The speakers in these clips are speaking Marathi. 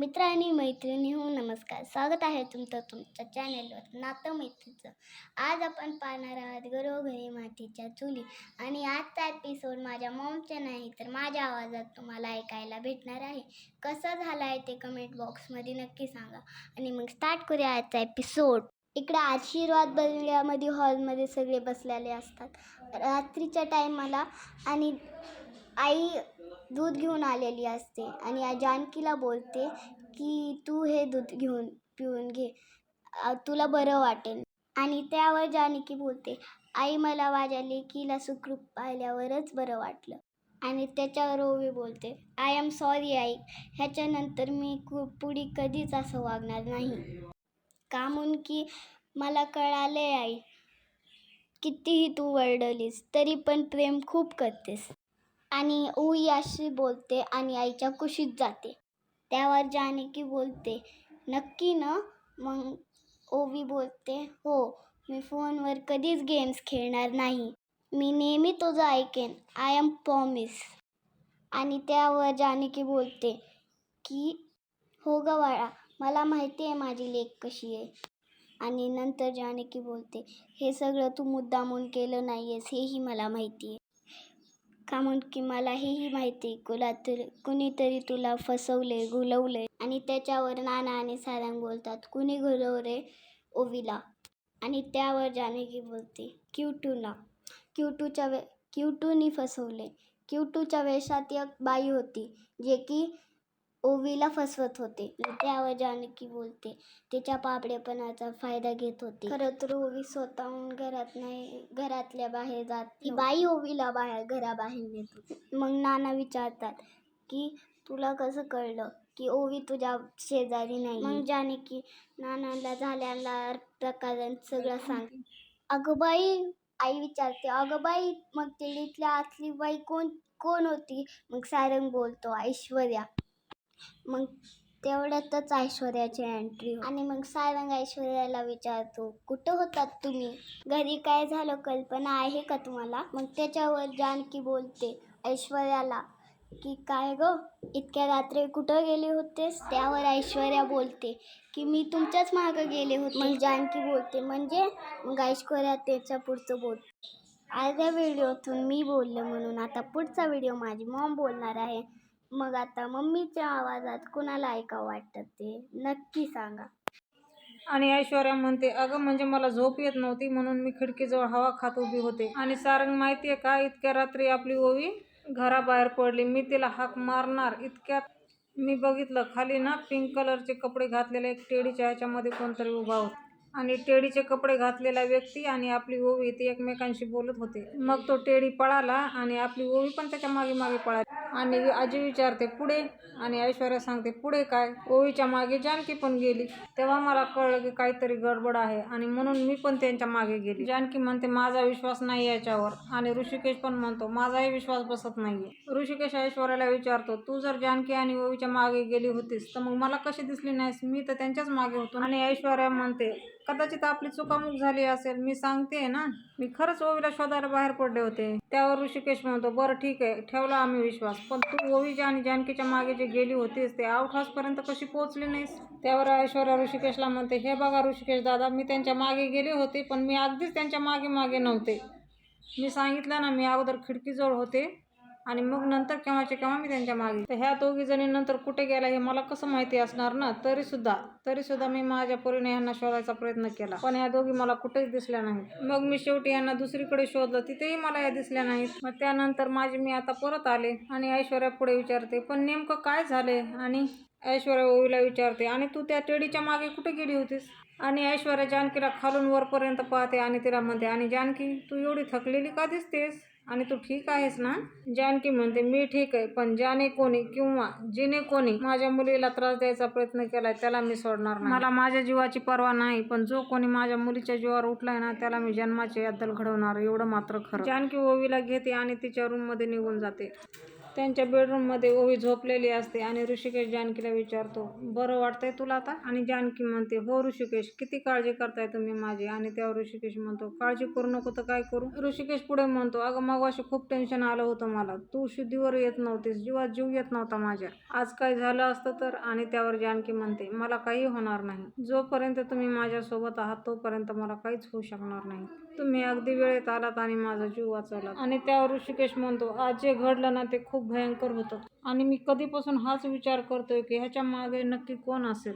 मित्र आणि मैत्रिणी हो नमस्कार. स्वागत आहे तुमचं तुमच्या चॅनेलवर नातं मैत्रीचं. आज आपण पाहणार आहात घरोघरी मातीच्या चुली. आणि आजचा एपिसोड माझ्या मॉमच्या नाही तर माझ्या आवाजात तुम्हाला ऐकायला भेटणार आहे. कसं झालं आहे ते कमेंट बॉक्समध्ये नक्की सांगा. आणि मग स्टार्ट करूया आजचा एपिसोड इकडे आशीर्वाद बदल्यामध्ये हॉलमध्ये सगळे बसलेले असतात. रात्रीच्या टायमाला आणि आई दूध घेऊन आलेली असते आणि आ- जानकीला बोलते की तू हे दूध घेऊन पिऊन घे. तुला बरं वाटेल. आणि त्यावर जानकी बोलते आई मला माझ्या लेकीला सुखरूप पाहिल्यावरच बरं वाटलं. आणि त्याच्यावर ओवी बोलते आय एम सॉरी आई. ह्याच्यानंतर मी कु पुढे कधीच असं वागणार नाही. का म्हणून की मला कळाले आई. कितीही तू वरडलीस तरी पण प्रेम खूप करतेस. आणि ओई अशी बोलते आणि आईच्या कुशीत जाते. त्यावर जानकी बोलते नक्की ना? मग ओवी बोलते हो मी फोनवर कधीच गेम्स खेळणार नाही. मी नेहमी तुझं ऐकेन. आय एम प्रॉमिस आणि त्यावर जानकी बोलते की हो ग बाळा मला माहिती आहे माझी लेख कशी आहे. आणि नंतर जानकी बोलते हे सगळं तू मुद्दामून केलं नाही आहेस हेही मला माहिती आहे. का म्हणून की मला हेही माहिती. कुला तरी कुणीतरी तुला फसवले घुलवले आणि त्याच्यावर नाना आणि सारंग बोलतात कुणी घुलवले ओवीला? आणि त्यावर जानकी बोलते क्यूटूला क्यूटूच्या वे क्यूटूनी फसवले. क्यूटूच्या वेशात एक बाई होती जे की ओवीला फसवत होते. त्यावर जानकी बोलते. तिच्या पापडेपणाचा फायदा घेत होते. खरं तर ओवी स्वतःहून घरात नाही घरातल्या बाहेर जात ती बाई ओवीला बाहेर घराबाहेर नेत होती. मग नाना विचारतात की तुला कसं कळलं की ओवी तुझ्या शेजारी नाही मग जानकी नानाला झालेला प्रकार सगळं सांग. अगं बाई आई विचारते अगं बाई मग तिथल्या आतली बाई कोण कोण होती? मग सारंग बोलतो ऐश्वर्या. मग तेवढ्यातच ऐश्वर्याची एंट्री आणि मग सारंग ऐश्वर्याला विचारतो कुठं होतात तुम्ही? घरी काय झालं? कल्पना आहे का तुम्हाला? मग त्याच्यावर जानकी बोलते ऐश्वर्याला की काय ग? इतक्या रात्री कुठं गेले होतेस? त्यावर ऐश्वर्या बोलते की मी तुमच्याच मागं गेले होते. मग जानकी बोलते म्हणजे? मग ऐश्वर्या त्याच्या पुढचं बोलते अर्ध्या व्हिडिओतून मी बोलले म्हणून आता पुढचा व्हिडिओ माझी मॉम बोलणार आहे. मग आता मम्मीच्या आवाजात कुणाला ऐकावं वाटतं ते नक्की सांगा. आणि ऐश्वर्या म्हणते अगं म्हणजे मला झोप येत नव्हती म्हणून मी खिडकीजवळ हवा खात उभी होते. आणि सारंग माहिती आहे का इतक्या रात्री आपली ओवी घराबाहेर पडली. मी तिला हाक मारणार इतक्यात मी बघितलं खाली ना पिंक कलरचे कपडे घातलेले एक टेडीच्या ह्याच्यामध्ये कोणतरी उभा होता. आणि टेडीचे कपडे घातलेला व्यक्ती आणि आपली ओवी ते एकमेकांशी बोलत होते. मग तो टेडी पळाला आणि आपली ओवी पण त्याच्यामागे मागे पळाली. आणि आजी विचारते पुढे? आणि ऐश्वर्या सांगते पुढे काय? ओवीच्या मागे जानकी पण गेली. तेव्हा मला कळलं की काहीतरी गडबड आहे आणि म्हणून मी पण त्यांच्या मागे गेली. जानकी म्हणते माझा विश्वास नाही याच्यावर. आणि ऋषिकेश पण म्हणतो माझाही विश्वास बसत नाहीये. ऋषिकेश ऐश्वर्याला विचारतो तू जर जानकी आणि ओवीच्या मागे गेली होतीस तर मग मला कशी दिसली नाहीस? मी तर त्यांच्याच मागे होतो. आणि ऐश्वर्या म्हणते कदाचित आपली चुकामुक झाली असेल मी सांगते ना. मी खरंच ओवीला शोधायला बाहेर पडले होते. त्यावर ऋषिकेश म्हणतो बरं ठीक आहे ठेवला आम्ही विश्वास. पण तू ओवीच्या आणि जानकीच्या मागे जे गेली होतीस ते आउट हाऊसपर्यंत कशी पोहोचली नाहीस? त्यावर ऐश्वर्या ऋषिकेशला म्हणते हे बघा ऋषिकेश दादा मी त्यांच्या मागे गेले होते पण मी अगदीच त्यांच्या मागे मागे नव्हते. मी सांगितलं ना मी अगोदर खिडकीजवळ होते. आणि मग नंतर केव्हाचे केव्हा मी त्यांच्या मागे. तर ह्या दोघी जणी नंतर कुठे गेला हे मला कसं माहिती असणार ना? तरी सुद्धा तरी सुद्धा मी माझ्या परीने ह्यांना शोधायचा प्रयत्न केला. पण ह्या दोघी मला कुठेच दिसल्या नाहीत. मग मी शेवटी यांना दुसरीकडे शोधलं. तिथेही मला या दिसल्या नाहीत. मग त्यानंतर माझी मी आता परत आले आणि ऐश्वर्या पुढे विचारते पण नेमकं काय झाले? आणि ऐश्वर्या ओवीला विचारते आणि तू त्या टेडीच्या मागे कुठे गेली होतीस? आणि ऐश्वर्या जानकीला खालून वरपर्यंत पाहते आणि तिला म्हणते आणि जानकी तू एवढी थकलेली का दिसतेस? आणि तू ठीक आहेस ना? जानकी म्हणते मी ठीक आहे पण ज्याने कोणी किंवा जिने कोणी माझ्या मुलीला त्रास द्यायचा प्रयत्न केलाय त्याला मी सोडणार नाही. मला माझ्या जीवाची पर्वा नाही पण जो कोणी माझ्या मुलीच्या जीवावर उठलाय ना त्याला मी जन्माची अद्दल घडवणार एवढं मात्र खरं. जानकी ओवीला घेते आणि तिच्या रूममध्ये निघून जाते. त्यांच्या बेडरूममध्ये ओवी झोपलेली असते आणि ऋषिकेश जानकीला विचारतो बरं वाटतंय तुला आता? आणि जानकी म्हणते हो ऋषिकेश किती काळजी करताय तुम्ही माझी? आणि त्यावर ऋषिकेश म्हणतो काळजी करू नको तर काय करू? ऋषिकेश पुढे म्हणतो अगं मगाशी खूप टेन्शन आलं होतं मला. तू शुद्धीवर येत नव्हतीस जीवात जीव येत नव्हता माझ्या. आज काय झालं असतं तर? आणि त्यावर जानकी म्हणते मला काही होणार नाही. जोपर्यंत तुम्ही माझ्यासोबत आहात तोपर्यंत मला काहीच होऊ शकणार नाही. तुम्ही अगदी वेळेत आलात आणि माझा जीव वाचवला आणि त्यावर ऋषिकेश म्हणतो आज जे घडलं ना ते खूप भयंकर होतं. आणि मी कधीपासून हाच विचार करतोय की ह्याच्या मागे नक्की कोण असेल?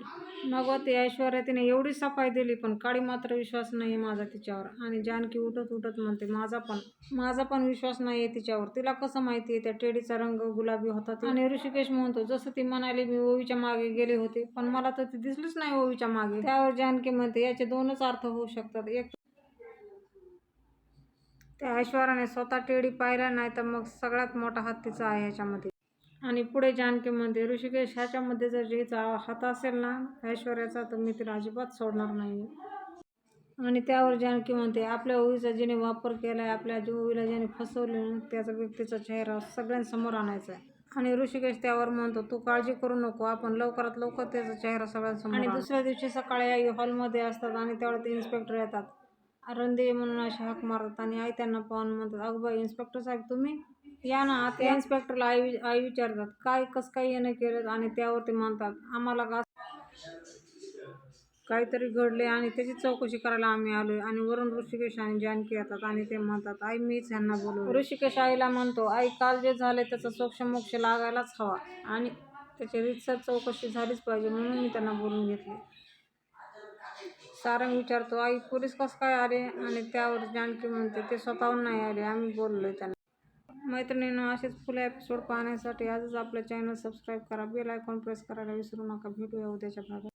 मग ती ऐश्वर्या तिने एवढी सफाई दिली पण काळी मात्र विश्वास नाही माझा तिच्यावर. आणि जानकी उठत उठत म्हणते माझा पण माझा पण विश्वास नाही आहे तिच्यावर. तिला कसं माहिती आहे त्या टेडीचा रंग गुलाबी होता आणि ऋषिकेश म्हणतो जसं ती म्हणाली मी ओवीच्या मागे गेले होते पण मला तर ती दिसलीच नाही ओवीच्या मागे. त्यावर जानकी म्हणते याचे दोनच अर्थ होऊ शकतात. एक त्या ऐश्वर्याने स्वतः टेडी पाहिला नाही तर मग सगळ्यात मोठा हात तिचा आहे ह्याच्यामध्ये आणि पुढे जानकी म्हणते ऋषिकेश ह्याच्यामध्ये जर जिचा हात असेल ना ऐश्वर्याचा तर मी तिला अजिबात सोडणार नाही. आणि त्यावर जानकी म्हणते आपल्या ओवीचा जिने वापर केला आहे आपल्या जी ओवीला ज्याने फसवले त्याचा व्यक्तीचा चेहरा सगळ्यांसमोर आणायचा आहे. आणि ऋषिकेश त्यावर म्हणतो तू काळजी करू नको आपण लवकरात लवकर त्याचा चेहरा सगळ्यांसमोर आणि दुसऱ्या दिवशी सकाळी आई हॉलमध्ये असतात आणि त्यावेळेला ते इन्स्पेक्टर येतात. रंदे म्हणून अशा हाक मारतात आणि आई त्यांना पाहून म्हणतात अगं बाई इन्स्पेक्टर साहेब तुम्ही या ना आता इन्स्पेक्टरला आई वि- आई विचारतात काय कसं काय येणं केलं? आणि त्यावर ते म्हणतात आम्हाला का काहीतरी घडले आणि त्याची चौकशी करायला आम्ही आलो आणि वरून ऋषिकेश आणि जानकी येतात आणि ते म्हणतात आई मीच ह्यांना बोलू ऋषिकेश आईला म्हणतो आई काल जे झाले त्याचा सोक्ष मोक्ष लागायलाच हवा आणि त्याची रितसर चौकशी झालीच पाहिजे म्हणून मी त्यांना बोलून घेतले सारंग विचारतो आई पोलीस कसं काय आले? आणि त्यावर जानकी म्हणते ते स्वतःहून नाही आले आम्ही बोललो त्यांना. मैत्रिणीनं असेच फुल एपिसोड पाहण्यासाठी आजच आपलं चॅनल सबस्क्राईब करा बेल आयकॉन प्रेस करायला विसरू नका. भेटूया उद्याच्या भागात